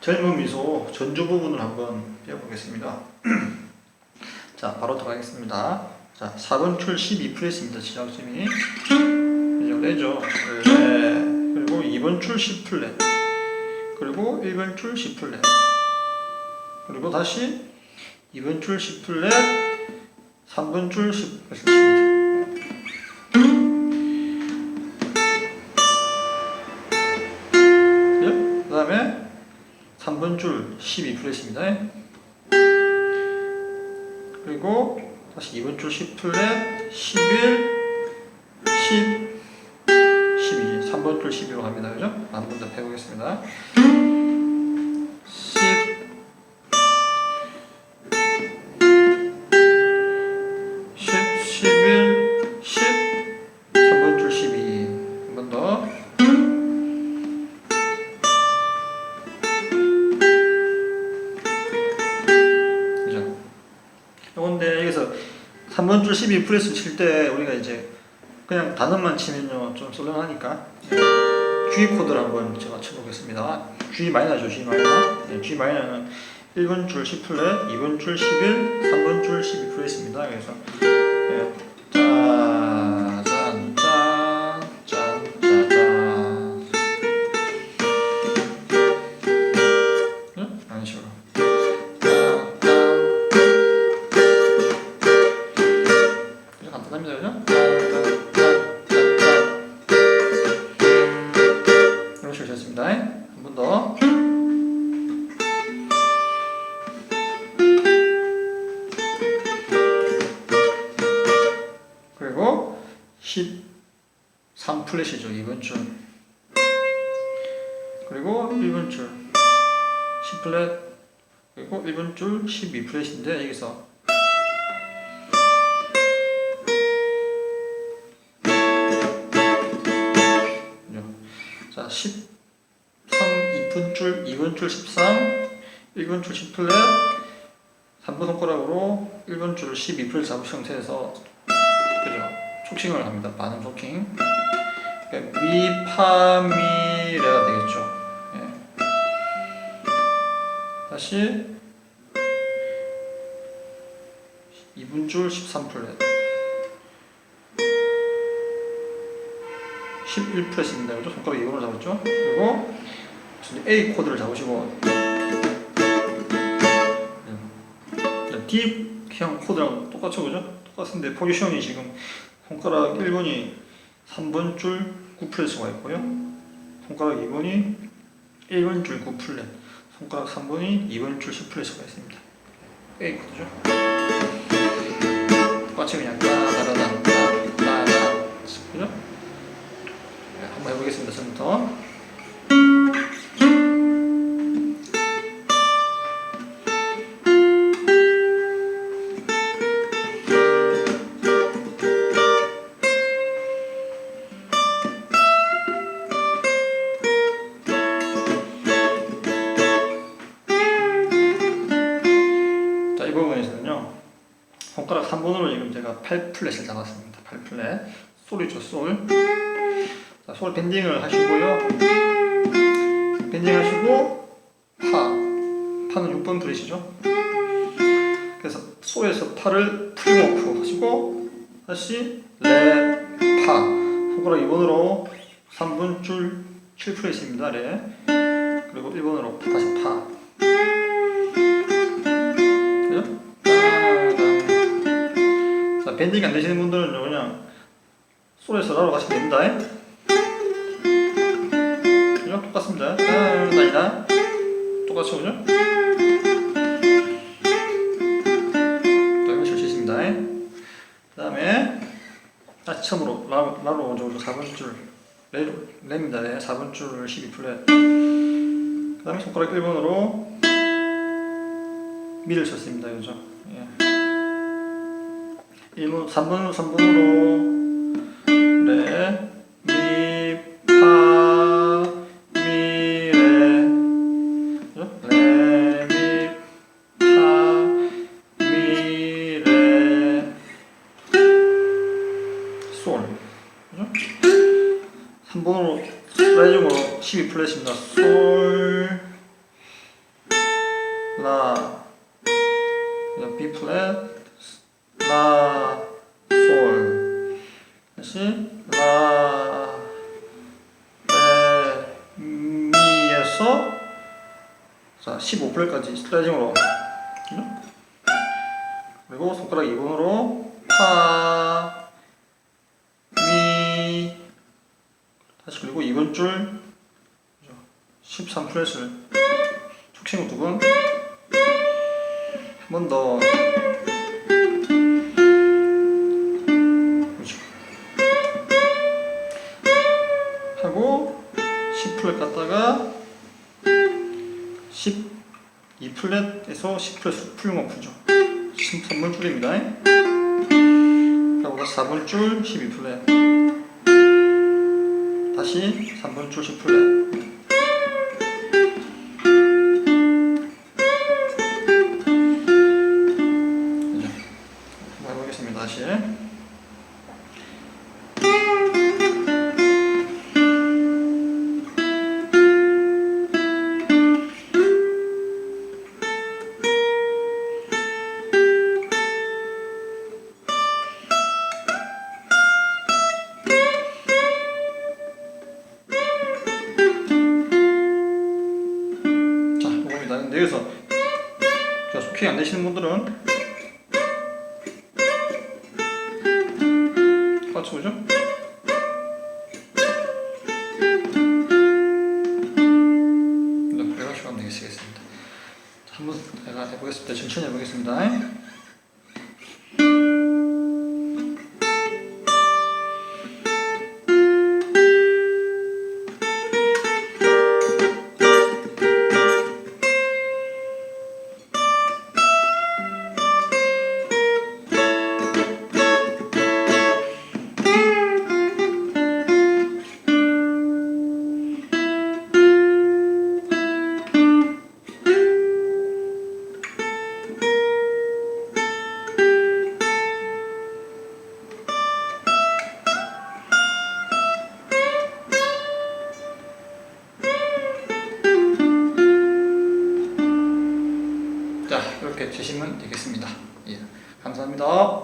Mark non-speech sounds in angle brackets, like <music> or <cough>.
젊은 미소 전주 부분을 한번 배워보겠습니다. <clears throat> 자, 바로 들어가겠습니다. 자, 4번 줄 12프레스입니다. 시작점이. 이제 레죠. 레. 그리고 2번 줄 10플랫. 그리고 1번 줄 10플랫. 그리고 다시 2번 줄 10플랫, 3번 줄 10플랫 줄 12 플랫입니다. 그리고 다시 2번 줄 10 플랫, 11, 10, 12, 3번 줄 12로 갑니다. 그죠? 한번더 해보겠습니다. 3번 줄 12 프레스 칠 때 우리가 이제 그냥 단어만 치면요 좀 썰렁하니까 G 코드를 한번 제가 쳐보겠습니다. G 마이너죠 G 마이너. 네, G 마이너는 1번 줄 10플랫, 2번 줄 11, 3번 줄 12 프레스입니다. 그래서 네, 됐습니다. 한 번 더. 그리고 13 플랫이죠, 2번 줄. 그리고 1번 줄 10 플랫. 그리고 1번 줄 12 플랫인데 여기서 자, 13, 2분 줄, 2분 줄 13, 1분 줄 10플랫, 3번 손가락으로 1번 줄 12플랫 잡으신 상태에서 그죠? 촉칭을 합니다. 반음 촉칭. 그러니까 미 파 미 레가 되겠죠. 예. 다시 2분 줄 13플랫. 11프레스입니다. 그죠? 손가락 2번을 잡았죠? 그리고 A 코드를 잡으시고 네. D형 코드랑 똑같죠? 그죠? 똑같은데 포지션이 지금 손가락 1번이 3번 줄 9프레스가 있고요. 손가락 2번이 1번 줄 9플랫, 손가락 3번이 2번 줄 10플랫가 있습니다. A 코드죠? 똑같이 그냥 따다다단 따다다 그죠? 네, 한번 해보겠습니다. 처음부터. 3번으로 지금 제가 8플랫을 잡았습니다. 8플랫. 솔이죠, 솔. 자, 솔 밴딩을 하시고요. 밴딩 하시고 파. 파는 6번 프렛이죠. 그래서 솔에서 파를 풀놓고 하시고 다시 레, 파. 손가락 2번으로 3번 줄 7프렛입니다. 레. 그리고 1번으로 다시 파. 밴딩이 안 되시는 분들은 그냥 솔에서 라로 가시면 됩니다. 그죠? 똑같습니다. 똑같죠, 그죠? 또 이거 칠수 있습니다. 그 다음에 다시 처음으로 라, 라로 먼저 4번 줄 레, 레입니다. 레 4번 줄 12 플랫 그 다음에 손가락 1번으로 미를 쳤습니다. 그죠? 예. 1분, 3분, 3분으로 레, 미, 파, 미, 레 그죠? 레, 미, 파, 미, 레 솔. 그죠? 3분으로 레중으로 12 플랫입니다. 솔 라, 네, B 플랫 라, 솔. 다시. 라, 레, 미에서. 자 15플레까지 슬라이딩으로 그리고 손가락 2번으로 파, 미. 다시 그리고 2번 줄. 13플랫을 툭 치고 두번. 한 번 더. 12플랫에서 10플랫 풀만 풀죠. 13번 줄입니다. 다시 4번 줄 12플랫. 다시 3번 줄 10플랫. 그죠? 한번 해보겠습니다. 다시. 분들은 같이 보죠. 네, 내가 시간 되겠습니다. 자, 한번 내가 해보겠습니다. 천천히 해보겠습니다. 되시면 되겠습니다. 예, 감사합니다.